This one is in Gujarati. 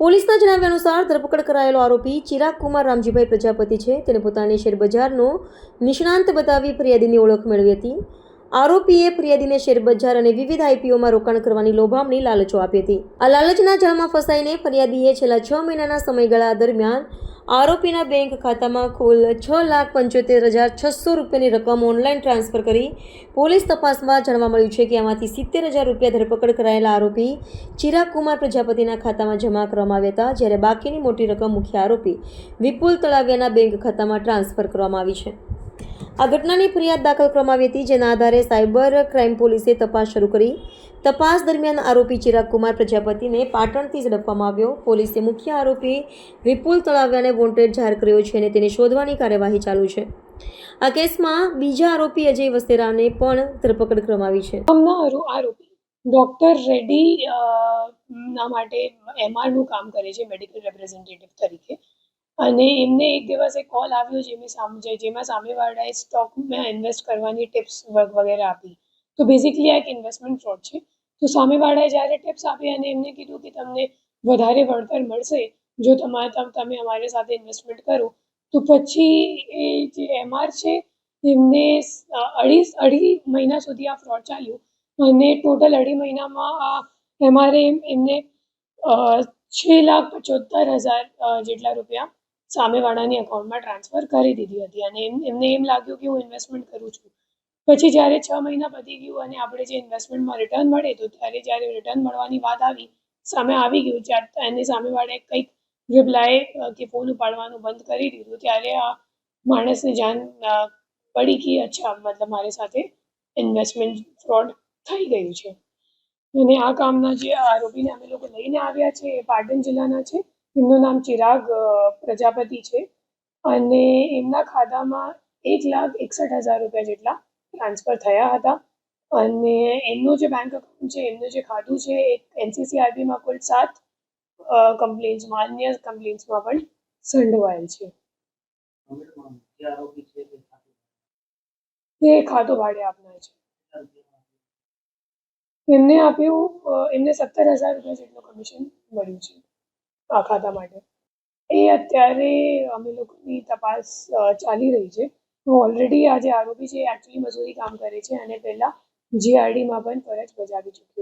પોલીસના જણાવ્યા અનુસાર ધરપકડ કરાયેલો આરોપી ચિરાગ કુમાર રામજીભાઈ પ્રજાપતિ છે. તેને પોતાની શેરબજારનો નિષ્ણાંત બતાવી ફરિયાદીની ઓળખ મેળવી હતી. આરોપીએ ફરિયાદીને શેરબજાર અને વિવિધ આઈપીઓમાં રોકાણ કરવાની લોભામણી લાલચો આપી હતી. આ લાલચના જાળમાં ફસાઈને ફરિયાદીએ છેલ્લા છ મહિનાના સમયગાળા દરમિયાન આરોપીના બેંક ખાતામાં કુલ છ લાખ પંચોતેર હજાર છસો રૂપિયાની રકમ ઓનલાઈન ટ્રાન્સફર કરી પોલીસ તપાસમાં જાણવા મળ્યું છે કે આમાંથી સિત્તેર હજાર રૂપિયા ધરપકડ કરાયેલા આરોપી ચિરાગ કુમાર પ્રજાપતિના ખાતામાં જમા કરવામાં આવ્યા હતા, જ્યારે બાકીની મોટી રકમ મુખ્ય આરોપી વિપુલ તળાવિયાના બેંક ખાતામાં ટ્રાન્સફર કરવામાં આવી છે. આ ઘટનાની ફરિયાદ દાખલ કરવામાં હતી. જેના આધારે સાયબર ક્રાઇમ પોલીસે તપાસ શરૂ કરી. તપાસ દરમિયાન આરોપી ચિરાગ કુમાર પ્રજાપતિને પાટણથી ઝડપવામાં આવ્યો. પોલીસે મુખ્ય આરોપી વિપુલ તળાવ્યાને વોન્ટેડ જાહેર કર્યો છે અને તેને શોધવાની કાર્યવાહી ચાલુ છે. આ કેસમાં બીજા આરોપી અજય વસ્તેરાને પણ ધરપકડ કરવામાં આવી છે. આરોપી ડૉક્ટર રેડ્ડી ના માટે એમઆરનું કામ કરે છે, મેડિકલ રિપ્રેઝેન્ટેટિવ તરીકે. અને એમને એક દિવસ એક કોલ આવ્યો જેમાં સામે જેમાં સામેવાળાએ સ્ટોકમાં ઇન્વેસ્ટ કરવાની ટિપ્સ વગેરે આપી. તો બેઝિકલી આ એક ઇન્વેસ્ટમેન્ટ ફ્રોડ છે. તો સામેવાળાએ જ્યારે ટિપ્સ આપી અને એમને કીધું કે તમને વધારે વળતર મળશે, જો તમારે તમ- અમારી સાથે ઇન્વેસ્ટમેન્ટ કરો, તો પછી એ જે એમઆર છે, એમને અઢી અઢી મહિના સુધી આ ફ્રોડ ચાલ્યું. અને ટોટલ અઢી મહિનામાં આ એમઆરએ એમને છ લાખ પચોતેર હજાર જેટલા રૂપિયા સામેવાળાની અકાઉન્ટમાં ટ્રાન્સફર કરી દીધી હતી. અને એમ, એમને એમ લાગ્યું કે હું ઇન્વેસ્ટમેન્ટ કરું છું. પછી જ્યારે છ મહિના પતી ગયું અને આપણે જે ઇન્વેસ્ટમેન્ટમાં રિટર્ન મળે, તો ત્યારે જ્યારે રિટર્ન મળવાની વાત આવી, સામે આવી ગયું ત્યારે એની સામેવાળાએ કંઈક રિપ્લાય કે ફોન ઉપાડવાનું બંધ કરી દીધું, ત્યારે આ માણસને જાણ પડી કે અચ્છા, મતલબ મારી સાથે ઇન્વેસ્ટમેન્ટ ફ્રોડ થઈ ગયું છે. અને આ કામના જે આરોપીને અમે લોકો લઈને આવ્યા છે, એ પાટણ જિલ્લાના છે. એમનું નામ ચિરાગ પ્રજાપતિ છે. અને એમના ખાતામાં એક લાખ એકસઠ હજાર રૂપિયા જેટલા ટ્રાન્સફર થયા હતા. અને એમનું જે બેંક અકાઉન્ટ છે, એમનું જે ખાતું છે, એ એનસીસીઆરબીમાં કુલ સાત કમ્પ્લેન્ટ્સમાં અન્ય કમ્પ્લેન્ટ્સમાં પણ સંડોવાયેલ છે. એ ખાતું ભાડે આપનાર છે. એમને આપ્યું એમને સત્તર હજાર રૂપિયા જેટલું કમિશન મળ્યું છે. આ ખાતા માટે. એ અત્યારે અમે લોકોની તપાસ ચાલી રહી છે. ઓલરેડી આ જે આરોપી છે એ એકચ્યુઅલી મજૂરી કામ કરે છે અને પહેલાં જીઆરડીમાં પણ ફરજ બજાવી ચૂક્યો